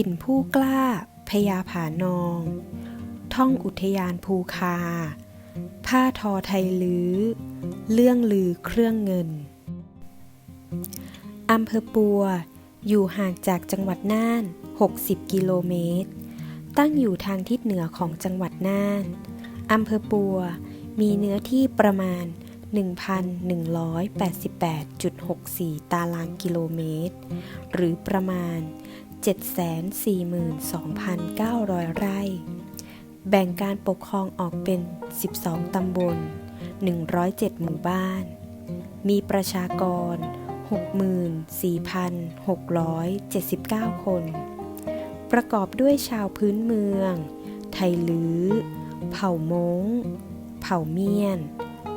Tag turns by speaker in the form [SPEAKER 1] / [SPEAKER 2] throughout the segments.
[SPEAKER 1] ถิ่นผู้กล้าพญาผานอง ท่องอุทยานภูคา ผ้าทอไทยลื้อ เรื่องลือเครื่องเงิน อำเภอปัว อยู่ห่างจากจังหวัดน่าน 60 กิโลเมตร ตั้งอยู่ทางทิศเหนือของจังหวัดน่าน อำเภอปัว มีเนื้อที่ประมาณ 1,188.64 ตารางกิโลเมตร หรือประมาณ 742,900 ไร่ แบ่งการปกครองออกเป็น 12 ตำบล 107 หมู่บ้าน มีประชากร 64,679 คน ประกอบด้วยชาวพื้นเมือง ไทยลื้อ เผ่ามง เผ่าเมียน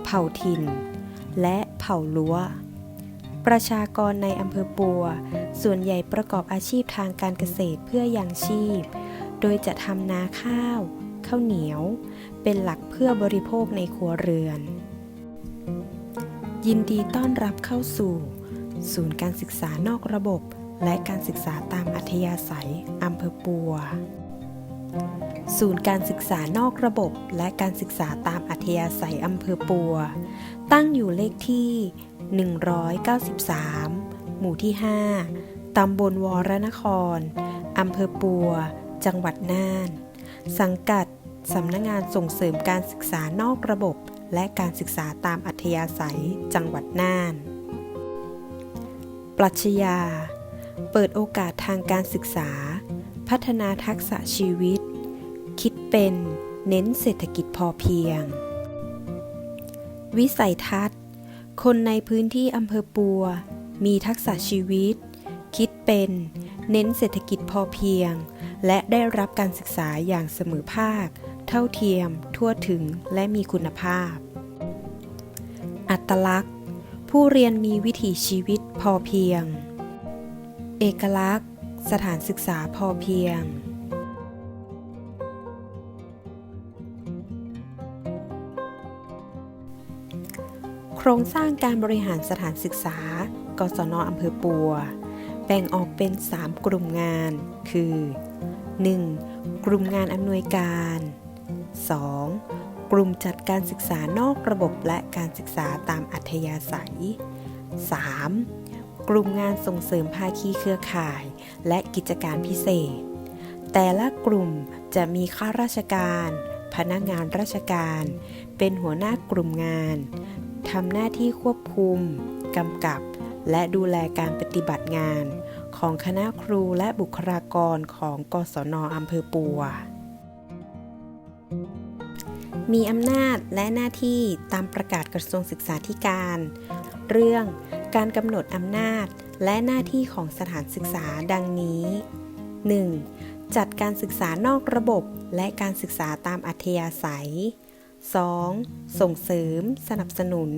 [SPEAKER 1] เผ่าถิ่น และเผ่าลัว ประชากรในอำเภอปัว ส่วนใหญ่ประกอบอาชีพทางการเกษตรเพื่อยังชีพ โดยจะทำนาข้าว ข้าวเหนียว เป็นหลักเพื่อบริโภคในครัวเรือน ยินดีต้อนรับเข้าสู่ ศูนย์การศึกษานอกระบบ และการศึกษาตามอัธยาศัยอำเภอปัว ศูนย์การศึกษานอกระบบ และการศึกษาตามอัธยาศัยอำเภอปัว ตั้งอยู่เลขที่ 193 หมู่ที่ 5 ตำบลวรนคร อำเภอปัว จังหวัดน่าน สังกัด สำนักงงานส่งเสริมการศึกษานอกระบบ และการศึกษาตามอัธยาศัย จังหวัดน่าน ปรัชญา เปิดโอกาสทางการศึกษา พัฒนาทักษะชีวิต คิดเป็น เน้นเศรษฐกิจพอเพียง วิสัยทัศน์ คนในพื้นที่อำเภอปัว มีทักษะชีวิต คิดเป็น เน้นเศรษฐกิจพอเพียง และได้รับการศึกษาอย่างเสมอภาค เท่าเทียม ทั่วถึงและมีคุณภาพ อัตลักษณ์ ผู้เรียนมีวิถีชีวิตพอเพียง เอกลักษณ์ สถานศึกษาพอเพียง โครงสร้างการบริหารสถานศึกษา กศนอำเภอปัว แบ่งออกเป็น 3 กลุ่มงาน คือ 1. กลุ่มงานอำนวยการ 2. กลุ่มจัดการศึกษานอกระบบและการศึกษาตามอัธยาศัย 3. กลุ่มงานส่งเสริมภาคีเครือข่าย และกิจการพิเศษ แต่ละกลุ่มจะมีข้าราชการ พนักงานราชการ เป็นหัวหน้ากลุ่มงาน ทำหน้าที่ควบคุม กำกับ และดูแลการปฏิบัติงาน ของคณะครูและบุคลากรของกศนอำเภอปัว มีอำนาจและหน้าที่ตามประกาศกระทรวงศึกษาธิการ เรื่องการกำหนดอำนาจและหน้าที่ของสถานศึกษาดังนี้ 1. จัดการศึกษานอกระบบและการศึกษาตามอัธยาศัย 2. ส่งเสริม สนับสนุน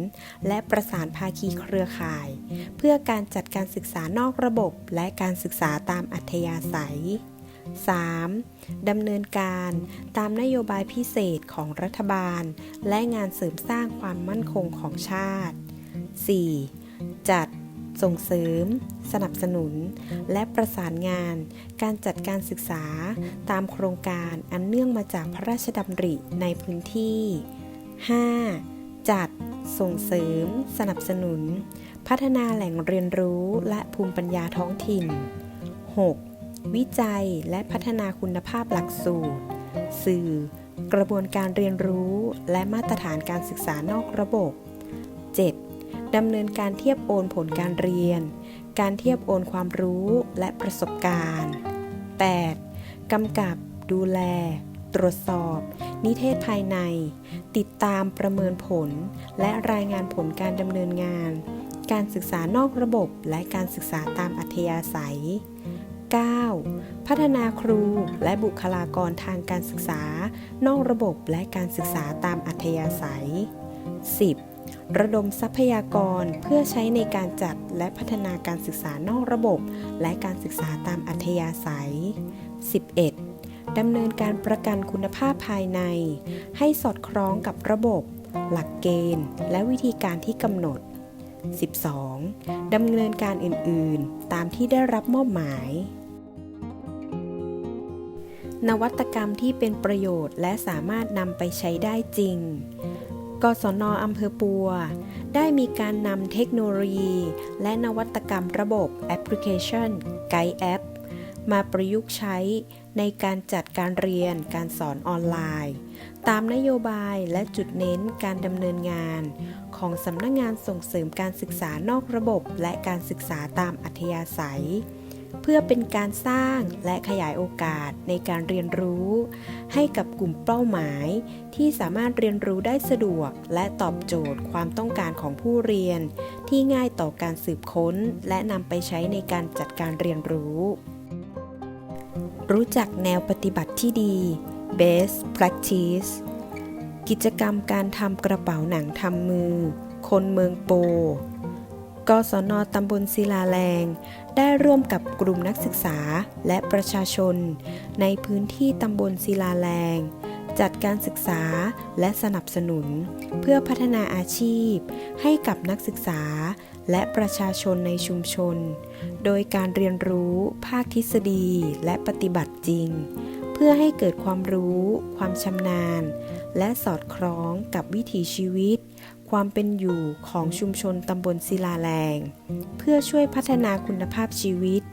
[SPEAKER 1] และประสานภาคีเครือข่าย เพื่อการจัดการศึกษานอกระบบและการศึกษาตามอัธยาศัย 3. ดำเนินการตามนโยบายพิเศษของรัฐบาล และงานเสริมสร้างความมั่นคงของชาติ 4. จัด ส่งเสริม สนับสนุน และประสานงาน การจัดการศึกษาตามโครงการอันเนื่องมาจากพระราชดำริในพื้นที่ 5. จัด ส่งเสริม สนับสนุน พัฒนาแหล่งเรียนรู้และภูมิปัญญาท้องถิ่น 6. วิจัยและพัฒนาคุณภาพหลักสูตร สื่อ กระบวนการเรียนรู้ และมาตรฐานการศึกษานอกระบบ 7. ดำเนินการเทียบโอนผลการเรียน การเทียบโอนความรู้และประสบการณ์ 8. กำกับดูแล ตรวจสอบ นิเทศภายใน ติดตามประเมินผล และรายงานผลการดำเนินงาน การศึกษานอกระบบและการศึกษาตามอัธยาศัย 9. พัฒนาครูและบุคลากรทางการศึกษา นอกระบบและการศึกษาตามอัธยาศัย 10. ระดมทรัพยากรเพื่อใช้ในการจัดและพัฒนาการศึกษานอกระบบ และการศึกษาตามอัธยาศัย 11. ดำเนินการประกันคุณภาพภายใน ให้สอดคล้องกับระบบ หลักเกณฑ์ และวิธีการที่กำหนด 12. ดำเนินการอื่น ๆ ตามที่ได้รับมอบหมาย นวัตกรรมที่เป็นประโยชน์และสามารถนำไปใช้ได้จริง กศนอำเภอปัว ได้มีการนำเทคโนโลยี และนวัตกรรมระบบแอปพลิเคชันไกด์แอปมาประยุกต์ใช้ในการจัดการเรียนการสอนออนไลน์ ตามนโยบายและจุดเน้นการดำเนินงาน ของสำนักงงานส่งเสริมการศึกษานอกระบบและการศึกษาตามอัธยาศัย เพื่อเป็นการสร้างและขยายโอกาสในการเรียนรู้ ให้กับกลุ่มเป้าหมาย ที่สามารถเรียนรู้ได้สะดวก และตอบโจทย์ความต้องการของผู้เรียน ที่ง่ายต่อการสืบค้น และนำไปใช้ในการจัดการเรียนรู้ รู้จักแนวปฏิบัติที่ดี best practice กิจกรรมการทำกระเป๋าหนังทำมือ คนเมืองโป กศนตำบลศิลาแรง ได้ร่วมกับกลุ่มนักศึกษาและประชาชน ในพื้นที่ตำบลศิลาแรง จัดการศึกษาและสนับสนุน เพื่อพัฒนาอาชีพ ให้กับนักศึกษาและประชาชนในชุมชน โดยการเรียนรู้ภาคทฤษฎีและปฏิบัติจริง เพื่อให้เกิดความรู้ ความชำนาญ และสอดคล้องกับวิถีชีวิต ความเป็นอยู่ของชุมชนตำบลศิลาแรง เพื่อช่วยพัฒนาคุณภาพชีวิต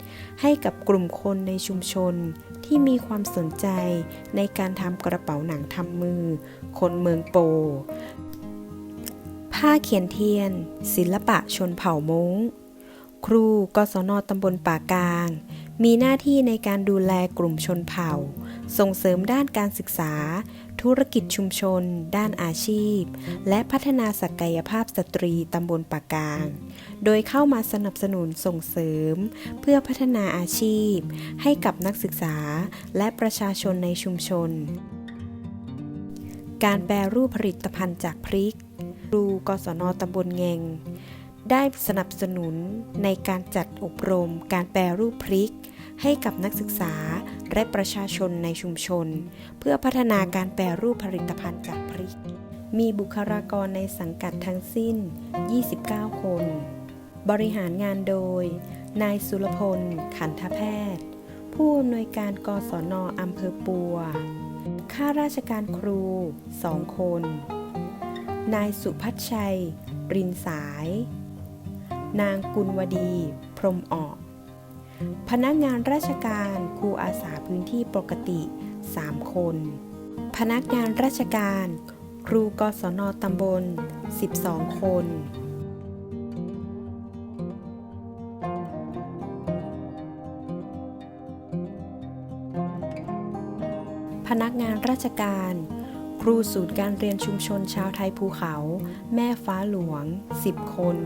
[SPEAKER 1] ให้กับกลุ่มคนในชุมชนที่มีความสนใจในการทำกระเป๋าหนังทำมือ คนเมืองโป ผ้าเขียนเทียน ศิลปะชนเผ่ามง้งครูกศนตำบลป่ากลาง มีหน้าที่ในการดูแลกลุ่มชนเผ่า ส่งเสริมด้านการศึกษา ธุรกิจชุมชน ด้านอาชีพ และพัฒนาศักยภาพสตรีตำบลปากลาง โดยเข้ามาสนับสนุนส่งเสริม เพื่อพัฒนาอาชีพ ให้กับนักศึกษาและประชาชนในชุมชน การแปรรูปผลิตภัณฑ์จากพริกครูกศนตำบลเงงได้สนับสนุนในการจัดอบรม การแปรรูปพริก ให้กับนักศึกษา และประชาชนในชุมชน เพื่อพัฒนาการแปรรูปผลิตภัณฑ์จากพริก มีบุคลากรในสังกัดทั้งสิ้น 29 คน บริหารงานโดย นายสุรพล ขันธแพทย์ ผู้อำนวยการกศนอำเภอปัว ข้าราชการครู 2 คน นายสุพัชชัย รินสาย นางกุลวดี พรมออก พนักงานราชการครูอาสาพื้นที่ปกติ 3 คน พนักงานราชการ ครูกศนตำบล 12 คน พนักงานราชการ ครูศูนย์การเรียนชุมชนชาวไทยภูเขา แม่ฟ้าหลวง 10 คน